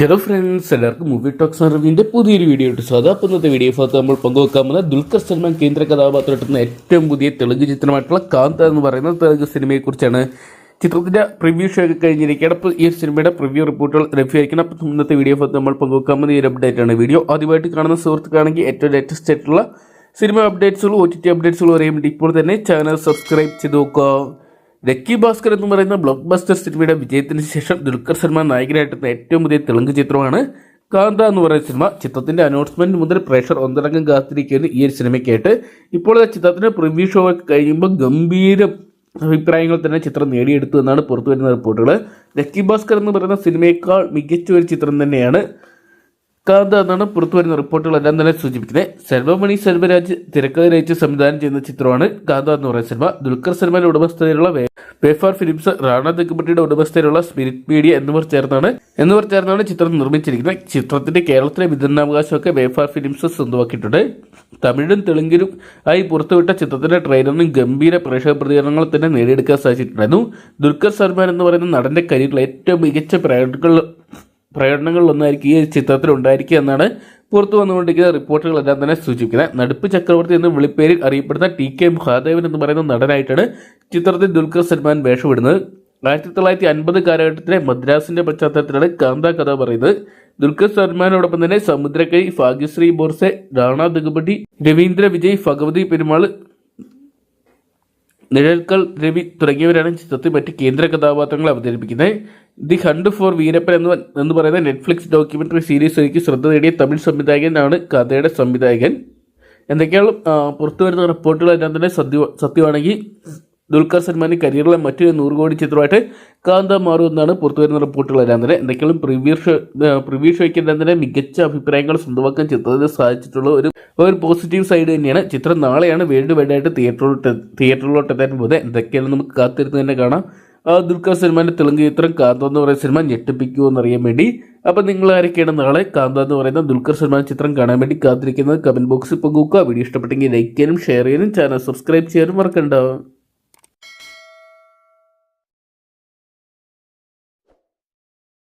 Hello friends എല്ലാവർക്കും movie talks റിവ്യൂവിന്റെ പുതിയൊരു വീഡിയോ ഇട്ട് സ്വാഗതം. അപ്പോൾ ഇന്നത്തെ വീഡിയോ ഭാഗത്ത് നമ്മൾ പങ്കുവെക്കാൻ പോകുന്നത് ദുൽഖർ സൽമാൻ കേന്ദ്ര കഥാപാത്രമെത്തുന്ന ഏറ്റവും പുതിയ തെലുങ്ക് ചിത്രമായിട്ടുള്ള കാന്ത എന്ന് പറയുന്ന തെലുങ്ക് സിനിമയെക്കുറിച്ചാണ് ചിത്രത്തിന്റെ പ്രിവ്യൂ ഷോ ഒക്കെ കഴിഞ്ഞിരിക്കുകയാണ്. അപ്പോൾ ഈ സിനിമയുടെ പ്രിവ്യൂ റിപ്പോർട്ടുകൾ ലഭ്യമായിരിക്കണം അപ്പോൾ ഇന്നത്തെ വീഡിയോ ഭാഗത്ത് നമ്മൾ പങ്കുവെക്കാൻ പോകുന്ന ഈ ഒരു അപ്ഡേറ്റ് ആണ്. വീഡിയോ ആദ്യമായിട്ട് കാണുന്ന സുഹൃത്തുക്കാണെങ്കിൽ ഏറ്റവും ലേറ്റസ്റ്റ് ആയിട്ടുള്ള സിനിമ അപ്ഡേറ്റ്സുകളും ഒ ടി ടി അപ്ഡേറ്റ്സുകളും അറിയാൻ വേണ്ടി ഇപ്പോൾ തന്നെ ചാനൽ സബ്സ്ക്രൈബ് ചെയ്ത് നോക്കുക. ലക്കി ഭാസ്കർ എന്ന് പറയുന്ന ബ്ലോക്ക് ബസ്റ്റർ സിനിമയുടെ വിജയത്തിന് ശേഷം ദുൽഖർ സൽമാൻ നായകനായിട്ടുന്ന ഏറ്റവും പുതിയ തെലുങ്ക് ചിത്രമാണ് കാന്ത എന്ന് പറയുന്ന സിനിമ ചിത്രത്തിന്റെ അനൗൺസ്മെന്റ് മുതൽ പ്രേക്ഷർ ഒന്നടങ്കം കാത്തിരിക്കുന്ന ഈ ഒരു സിനിമയ്ക്കായിട്ട് ഇപ്പോൾ ചിത്രത്തിന്റെ പ്രിവ്യൂ ഷോ ഒക്കെ കഴിയുമ്പോൾ ഗംഭീര അഭിപ്രായങ്ങൾ തന്നെ ചിത്രം നേടിയെടുത്തു എന്നാണ് പുറത്തു വരുന്ന റിപ്പോർട്ടുകൾ. ലക്കി ഭാസ്കർ എന്ന് പറയുന്ന സിനിമയേക്കാൾ മികച്ച ഒരു ചിത്രം തന്നെയാണ്. കാന്ത എന്നാണ് പുറത്തു വരുന്ന റിപ്പോർട്ടുകളെല്ലാം തന്നെ സൂചിപ്പിക്കുന്നത്. സെൽവമണി സെൽവരാജ് തിരക്കഥ സംവിധാനം ചെയ്യുന്ന ചിത്രമാണ് കാന്ത എന്ന് പറയുന്ന സിനിമ. ദുൽഖർ സൽമാന്റെ ഉടമസ്ഥതയിലുള്ള പേഫാർ ഫിലിംസ് റാണ തെക്കുപട്ടിയുടെ ഉടമസ്ഥതയിലുള്ള സ്പിരിറ്റ് മീഡിയ എന്നിവർ ചേർന്നാണ് എന്നിവർ ചേർന്നാണ് ചിത്രം നിർമ്മിച്ചിരിക്കുന്നത്. ചിത്രത്തിന്റെ കേരളത്തിലെ വിതരണാവകാശമൊക്കെ വേഫർ ഫിലിംസ് സ്വന്തമാക്കിയിട്ടുണ്ട്. തമിഴും തെലുങ്കിലും ആയി പുറത്തുവിട്ട ചിത്രത്തിന്റെ ട്രെയിലറിനും ഗംഭീര പ്രേക്ഷക പ്രതികരണങ്ങൾ തന്നെ നേടിയെടുക്കാൻ സാധിച്ചിട്ടുണ്ടായിരുന്നു. ദുൽഖർ സൽമാൻ എന്ന് പറയുന്ന നടന്റെ കരിയറിലെ ഏറ്റവും മികച്ച പ്രകടനങ്ങൾ പ്രകടനങ്ങളിലൊന്നായിരിക്കും ഈ ചിത്രത്തിൽ ഉണ്ടായിരിക്കുക എന്നാണ് പുറത്തു വന്നുകൊണ്ടിരിക്കുന്ന റിപ്പോർട്ടുകളെല്ലാം തന്നെ സൂചിപ്പിക്കുന്നത്. നടുപ്പ് ചക്രവർത്തി എന്ന വിളിപ്പേരിൽ അറിയപ്പെടുന്ന ടി കെ മഹാദേവൻ എന്ന് പറയുന്ന നടനായിട്ടാണ് ചിത്രത്തിൽ ദുൽഖർ സൽമാൻ വേഷമിടുന്നത്. ആയിരത്തി തൊള്ളായിരത്തി അൻപത് കാലഘട്ടത്തിലെ മദ്രാസിന്റെ പശ്ചാത്തലത്തിലാണ് കാന്ത കഥ പറയുന്നത്. ദുൽഖർ സൽമാനോടൊപ്പം തന്നെ സമുദ്രക്കൈ ഭാഗ്യശ്രീ ബോർസെ റാണ ദഗുപട്ടി രവീന്ദ്ര വിജയ് ഭഗവതി പെരുമാൾ നിഴൽക്കൽ രവി തുടങ്ങിയവരാണ് ചിത്രത്തിൽ മറ്റ് കേന്ദ്ര കഥാപാത്രങ്ങൾ അവതരിപ്പിക്കുന്നത്. ദി ഹണ്ട് ഫോർ വീരപ്പൻ എന്ന് എന്ന് പറയുന്ന നെറ്റ്ഫ്ലിക്സ് ഡോക്യുമെന്ററി സീരീസ് എനിക്ക് ശ്രദ്ധ നേടിയ തമിഴ് സംവിധായകനാണ് കഥയുടെ സംവിധായകൻ. എന്തൊക്കെയാണ് പുറത്തു വരുന്ന റിപ്പോർട്ടുകൾ എല്ലാം തന്നെ സത്യ സത്യമാണെങ്കിൽ ദുൽഖർ സൽമാന്റെ കരിയറിലെ മറ്റൊരു നൂറ് കോടി ചിത്രമായിട്ട് കാന്ത മാറും എന്നാണ് പുറത്തു വരുന്ന റിപ്പോർട്ടുകളെല്ലാം തന്നെ. എന്തെങ്കിലും പ്രിവ്യൂ ഷോ പ്രിവ്യൂ തന്നെ മികച്ച അഭിപ്രായങ്ങൾ സ്വന്തമാക്കാൻ ചിത്രത്തിന് സാധിച്ചിട്ടുള്ള ഒരു ഒരു പോസിറ്റീവ് സൈഡ് തന്നെയാണ്. ചിത്രം നാളെയാണ് വേൾഡ് വൈഡ് ആയിട്ട് തിയേറ്ററിലോട്ട് തിയേറ്ററിലോട്ട് എത്താൻ പോകുന്നത്. എന്തൊക്കെയാണ് നമുക്ക് കാത്തിരുന്ന് തന്നെ കാണാം ദുൽഖർ സൽമാന്റെ തെലുങ്ക് ചിത്രം കാന്ത എന്ന് പറയുന്ന സിനിമ ഞെട്ടിപ്പിക്കുമോ എന്നറിയാൻ വേണ്ടി. അപ്പം നിങ്ങൾ ആരൊക്കെയാണ് നാളെ കാന്ത എന്ന് പറയുന്ന ദുൽഖർ സൽമാൻ ചിത്രം കാണാൻ വേണ്ടി കാത്തിരിക്കുന്നത്? കമന്റ് ബോക്സിൽ പങ്കുവെക്കുക വീഡിയോ ഇഷ്ടപ്പെട്ടെങ്കിൽ ലൈക്ക് ചെയ്യാനും ഷെയർ ചെയ്യാനും ചാനൽ സബ്സ്ക്രൈബ് ചെയ്യാനും മറക്കണ്ടാവും